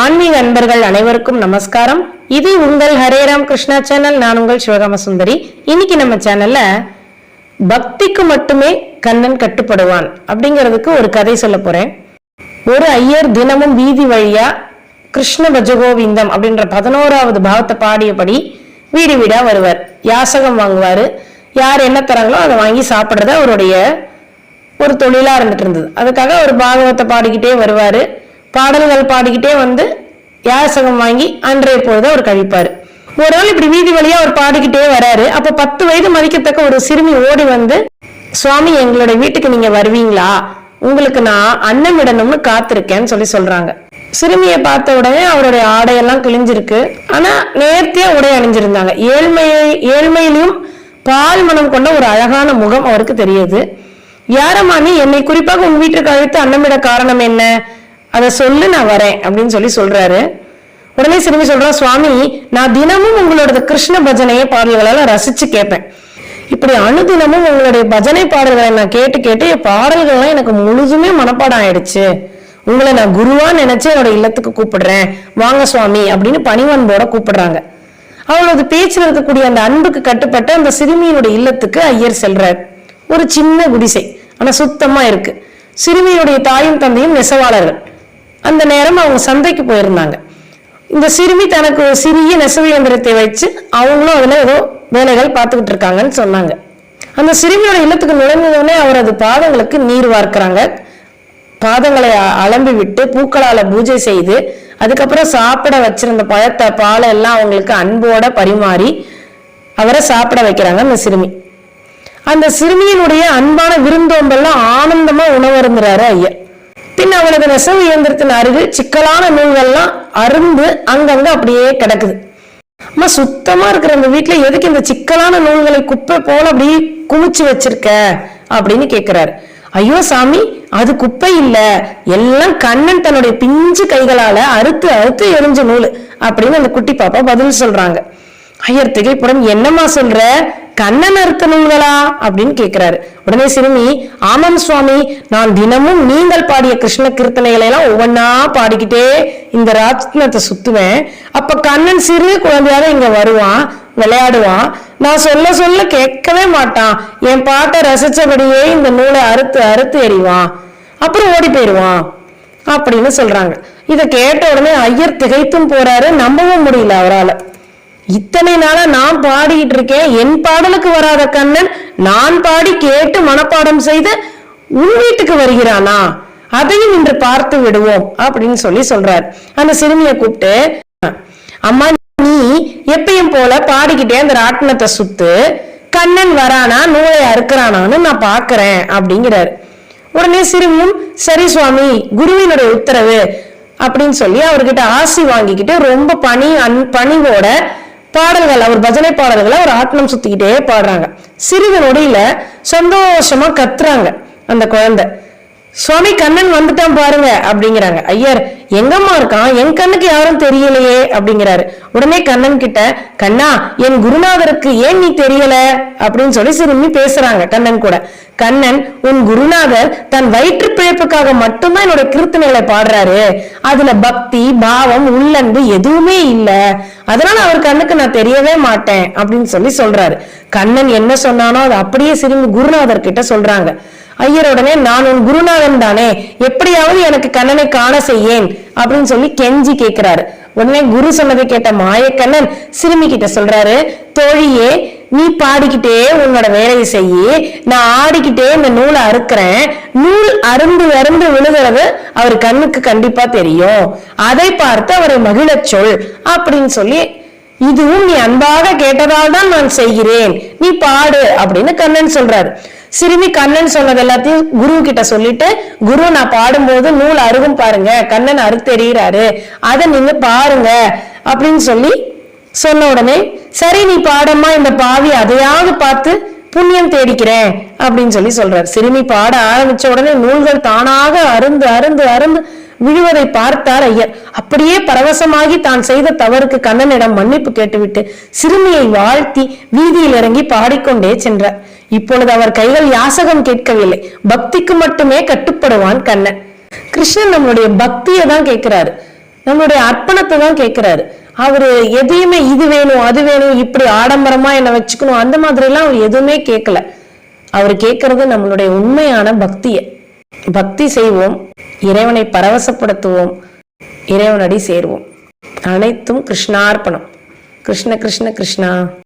ஆன்மீக அன்பர்கள் அனைவருக்கும் நமஸ்காரம். இது உங்கள் ஹரேராம் கிருஷ்ணா சேனல். நான் உங்கள் சிவகாம சுந்தரி. இன்னைக்கு நம்ம சேனல்ல பக்திக்கு மட்டுமே கண்ணன் கட்டுப்படுவான் அப்படிங்கிறதுக்கு ஒரு கதை சொல்ல போறேன். ஒரு ஐயர் தினமும் வீதி வழியா கிருஷ்ண பஜகோவிந்தம் அப்படின்ற பதினோராவது பாவத்தை பாடியபடி வீடு வீடா வருவார். யாசகம் வாங்குவாரு. யார் என்ன தராங்களோ அதை வாங்கி சாப்பிடுறது அவருடைய ஒரு தொழிலா இருந்துட்டு இருந்தது. அதுக்காக ஒரு பாகவத்தை பாடிக்கிட்டே வருவாரு. பாடல்கள் பாடிக்கிட்டே வந்து யாசகம் வாங்கி அன்றைய பொழுது அவர் கழிப்பாரு. ஒரு நாள் இப்படி வீதி வழியா அவர் பாடிக்கிட்டே வராரு. அப்ப பத்து வயது மதிக்கத்தக்க ஒரு சிறுமி ஓடி வந்து சுவாமி எங்களுடைய வீட்டுக்கு நீங்க வருவீங்களா? உங்களுக்கு நான் அன்னம் விடணும்னு காத்திருக்கேன்னு சொல்லி சொல்றாங்க. சிறுமியை பார்த்த உடனே அவருடைய ஆடையெல்லாம் கிழிஞ்சிருக்கு. ஆனா நேர்த்தியா உடை அணிஞ்சிருந்தாங்க. ஏழ்மையை ஏழ்மையிலும் பால் மனம் கொண்ட ஒரு அழகான முகம் அவருக்கு தெரியுது. யாரம்மா நீ? என்னை குறிப்பாக உன் வீட்டுக்கு அழைத்து அன்னமிட காரணம் என்ன? அதை சொல்லு நான் வரேன் அப்படின்னு சொல்லி சொல்றாரு. உடனே சிறுமி சொல்றா சுவாமி நான் தினமும் உங்களோட கிருஷ்ண பஜனையே பாடல்களெல்லாம் ரசிச்சு கேட்பேன். இப்படி அனுதினமும் உங்களுடைய பஜனை பாடல்களை நான் கேட்டு கேட்டு என் பாடல்கள்லாம் எனக்கு முழுதுமே மனப்பாடம் ஆயிடுச்சு. உங்களை நான் குருவா நினைச்சு என்னோட இல்லத்துக்கு கூப்பிடுறேன். வாங்க சுவாமி அப்படின்னு பணிவன்போட கூப்பிடுறாங்க. அவளது பேச்சில் இருக்கக்கூடிய அந்த அன்புக்கு கட்டுப்பட்டு அந்த சிறுமியினுடைய இல்லத்துக்கு ஐயர் செல்றார். ஒரு சின்ன குடிசை ஆனா சுத்தமா இருக்கு. சிறுமியுடைய தாயும் தந்தையும் நெசவாளர்கள். அந்த நேரம் அவங்க சந்தைக்கு போயிருந்தாங்க. இந்த சிறுமி தனக்கு ஒரு சிறிய நெசவு இயந்திரத்தை வச்சு அவங்களும் அதில் ஏதோ வேலைகள் பார்த்துக்கிட்டு இருக்காங்கன்னு சொன்னாங்க. அந்த சிறுமியோட இல்லத்துக்கு நுழைந்ததுடனே அவரது பாதங்களுக்கு நீர் வார்க்கிறாங்க. பாதங்களை அலம்பி விட்டு பூக்களால பூஜை செய்து அதுக்கப்புறம் சாப்பிட வச்சிருந்த பழத்தை பாலை எல்லாம் அவங்களுக்கு அன்போட பரிமாறி அவரை சாப்பிட வைக்கிறாங்க அந்த சிறுமி. அந்த சிறுமியினுடைய அன்பான விருந்தோம்பெல்லாம் ஆனந்தமா உணவருந்துறாரு ஐயா பின் அவனது நெசவு இயந்திரத்தின் அருகில் சிக்கலான நூல்கள்லாம் அருந்து அங்கங்க அப்படியே கிடக்குது. அம்மா சுத்தமா இருக்கிற அந்த வீட்டுல எதுக்கு இந்த சிக்கலான நூல்களை குப்பை போல அப்படியே குமிச்சு வச்சிருக்க? அப்படின்னு கேக்குறாரு. ஐயோ சாமி அது குப்பை இல்ல. எல்லாம் கண்ணன் தன்னுடைய பிஞ்சு கைகளால அறுத்து அறுத்து எரிஞ்ச நூல் அப்படின்னு அந்த குட்டி பாப்பா பதில் சொல்றாங்க. ஐயர் திகைப்புறம் என்னம்மா சொல்ற? கண்ணன் அறுத்த அப்படின்னு கேக்குறாரு. உடனே சிறுமி ஆமாம் சுவாமி நான் தினமும் நீங்கள் பாடிய கிருஷ்ண கீர்த்தனைகளை எல்லாம் ஒவ்வொன்னா பாடிக்கிட்டே இந்த ராத்னத்தை சுத்துவேன். அப்ப கண்ணன் சிறு குழந்தையாக இங்க வருவான் விளையாடுவான். நான் சொல்ல சொல்ல கேட்கவே மாட்டான். என் பாட்டை ரசிச்சபடியே இந்த நூலை அறுத்து அறுத்து எறிவான். அப்புறம் ஓடி போயிடுவான் அப்படின்னு சொல்றாங்க. இதை கேட்ட உடனே ஐயர் திகைத்தும் போறாரு நம்பவும் முடியல அவரால். இத்தனை நாளா நான் பாடிக்கிட்டு இருக்கேன். என் பாடலுக்கு வராத கண்ணன் நான் பாடி கேட்டு மனப்பாடம் செய்து உன் வீட்டுக்கு வருகிறானா? அதையும் இன்று பார்த்து விடுவோம் அப்படின்னு சொல்லி சொல்றார். அந்த சிறுமியை கூப்பிட்டு அம்மா நீ எப்பயும் போல பாடிக்கிட்டே அந்த ராட்டினத்தை சுத்து. கண்ணன் வரானா? நூலை அறுக்கிறானான்னு நான் பாக்குறேன் அப்படிங்கிறார். உடனே சிறுமியும் சரி சுவாமி குருவினுடைய உத்தரவு அப்படின்னு சொல்லி அவர்கிட்ட ஆசி வாங்கிக்கிட்டு ரொம்ப பணி அன் பணிவோட பாடல்கள் அவர் பஜனை பாடல்களை அவர் ஆட்டணம் சுத்திக்கிட்டே பாடுறாங்க. சிறிது நொடியில சந்தோஷமா கத்துறாங்க அந்த குழந்தை. சுவாமி கண்ணன் வந்துட்டான் பாருங்க அப்படிங்கிறாங்க. ஐயர் எங்கம்மா இருக்கான்? என் கண்ணுக்கு யாரும் தெரியலையே அப்படிங்கிறாரு. உடனே கண்ணன் கிட்ட கண்ணா என் குருநாதருக்கு ஏன் நீ தெரியல? அப்படின்னு சொல்லி சிறுமி பேசுறாங்க கண்ணன் கூட. கண்ணன் உன் குருநாதர் தன் வயிற்று பிழைப்புக்காக மட்டும்தான் என்னோட கீர்த்தனைகளை பாடுறாரு. அதுல பக்தி பாவம் உள்ளன்பு எதுவுமே இல்ல. அதனால அவர் கண்ணுக்கு நான் தெரியவே மாட்டேன் அப்படின்னு சொல்லி சொல்றாரு. கண்ணன் என்ன சொன்னானோ அது அப்படியே சிறுமி குருநாதர் கிட்ட சொல்றாங்க. ஐயர் உடனே நான் உன் குருநாதன் தானே எப்படியாவது எனக்கு கண்ணனை காண செய்யேன் அப்படின்னு சொல்லி கெஞ்சி கேட்கிறாரு உடனே குரு சொன்னதை கேட்ட மாயக்கண்ணன் சிறுமி கிட்ட சொல்றாரு தோழியே நீ பாடிக்கிட்டே உன்னோட வேலையை செய்யி நான் ஆடிக்கிட்டே இந்த நூலை அறுக்கிறேன். நூல் அருந்து அருந்து விழுகிறது அவர் கண்ணுக்கு கண்டிப்பா தெரியும். அதை பார்த்து அவரை மகிழச் சொல் அப்படின்னு சொல்லி இதுவும் நீ அன்பாக கேட்டதால் தான் நான் செய்கிறேன். நீ பாடு அப்படின்னு கண்ணன் சொல்றாரு. சிறுமி கண்ணன் சொன்னது எல்லாத்தையும் குரு கிட்ட சொல்லிட்டு குரு நான் பாடும்போது நூல் அருகும் பாருங்க கண்ணன் அறுத்தெறிகிறாரு. அதை நீங்க பாருங்க அப்படின்னு சொல்லி சொன்ன உடனே சரி நீ பாடம்மா இந்த பாவி அதையாவது பார்த்து புண்ணியம் தேடிக்கிறேன் அப்படின்னு சொல்லி சொல்றாரு. சிறுமி பாட ஆரம்பிச்ச உடனே நூல்கள் தானாக அருந்து அருந்து அருந்து விழுவதை பார்த்தார் ஐயர். அப்படியே பரவசமாகி தான் செய்த தவறுக்கு கண்ணனிடம் மன்னிப்பு கேட்டுவிட்டு சிறுமியை வாழ்த்தி வீதியில் இறங்கி பாடிக்கொண்டே சென்றார். இப்பொழுது அவர் கைகள் யாசகம் கேட்கவில்லை. பக்திக்கு மட்டுமே கட்டுப்படுவான் கண்ணன். கிருஷ்ணன் நம்மளுடைய பக்தியை தான் கேட்கிறாரு. நம்மளுடைய அர்ப்பணத்தை தான் கேட்கிறாரு. அவரு எதையுமே இது வேணும் அது வேணும் இப்படி ஆடம்பரமா என்ன வச்சுக்கணும் அந்த மாதிரி எல்லாம் அவர் எதுவுமே கேட்கல. அவர் கேட்கறது நம்மளுடைய உண்மையான பக்தியை. பக்தி செய்வோம் இறைவனை பரவசப்படுத்துவோம். இறைவனடி சேருவோம். அனைத்தும் கிருஷ்ணார்ப்பணம். கிருஷ்ண கிருஷ்ண கிருஷ்ணா.